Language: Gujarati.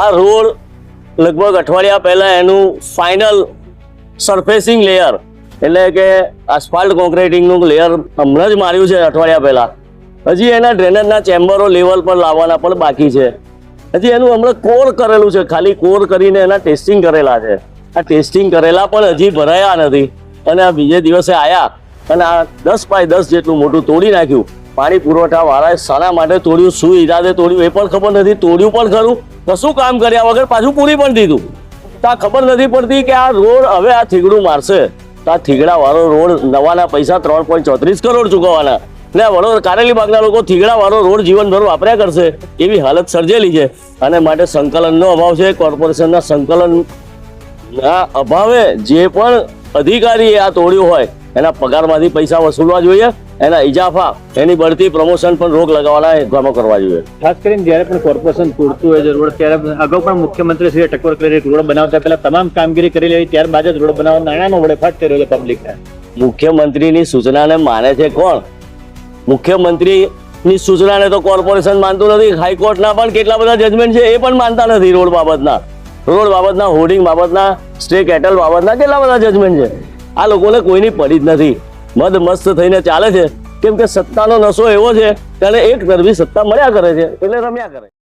આ રોડ લગભગ અઠવાડિયા પહેલાં એનું ફાઇનલ સરફેસિંગ લેયર એટલે કે આસફાલ્ટ કોન્ક્રીટિંગનું લેયર હમણાં જ માર્યું છે અઠવાડિયા પહેલાં. હજી એના ડ્રેનેજના ચેમ્બરો લેવલ પર લાવવાના પણ બાકી છે. હજી એનું હમણાં કોર કરેલું છે, ખાલી કોર કરીને એના ટેસ્ટિંગ કરેલા છે. આ ટેસ્ટિંગ કરેલા પણ હજી ભરાયા નથી. અને આ બીજે દિવસે આવ્યા અને આ દસ બાય દસ જેટલું મોટું તોડી નાખ્યું. પાણી પુરવઠા વાળાએ શાના માટે તોડ્યું, શું ઈરાદે તોડ્યું એ પણ ખબર નથી. તોડ્યું પણ ખરું કશું કામ કર્યા વગર પાછું પૂરી પણ દીધું. તો ખબર નથી પડતી કે આ રોડ હવે આ થીગડું મારશે. તો આ થીગડાવાળો રોડ નવાના પૈસા ત્રણ પોઈન્ટ ચોત્રીસ કરોડ ચૂકવવાના. ને વડોદરા કારેલી બાગના લોકો થીગડાવાળો રોડ જીવનભર વાપર્યા કરશે. એવી હાલત સર્જેલી છે. અને માટે સંકલનનો અભાવ છે. કોર્પોરેશનના સંકલનના અભાવે જે પણ અધિકારીએ આ તોડ્યું હોય એના પગારમાંથી પૈસા વસૂલવા જોઈએ એના ઇજાફા એની બઢતી પ્રમોશન પણ રોક લગાવવાના એકમો કરવા જોઈએ. ખાસ કરીને જ્યારે પણ કોર્પોરેશન પૂરતું હોય છે રોડ ત્યારે અગાઉ પણ મુખ્યમંત્રી શ્રી ટકોર કરી રોડ બનાવતા પહેલા તમામ કામગીરી કરી લેવી ત્યારબાદ જ રોડ બનાવવા નાણાંનો વડેફાટ કર્યો છે પબ્લિકને મુખ્યમંત્રીની સૂચનાને માને છે કોણ? મુખ્યમંત્રીની સૂચનાને તો કોર્પોરેશન માનતું નથી. હાઈકોર્ટના પણ કેટલા બધા જજમેન્ટ છે એ પણ માનતા નથી રોડ બાબતના. રોડ બાબતના હોર્ડિંગ બાબતના સ્ટે કેટલ બાબતના કેટલા બધા જજમેન્ટ છે? આ લોકોને કોઈની પડી જ નથી. મદ મસ્ત થઈને ચાલે છે. કેમ કે સત્તાનો નશો એવો છે તેને એક તરફી સત્તા મળ્યા કરે છે. એટલે રમ્યા કરે.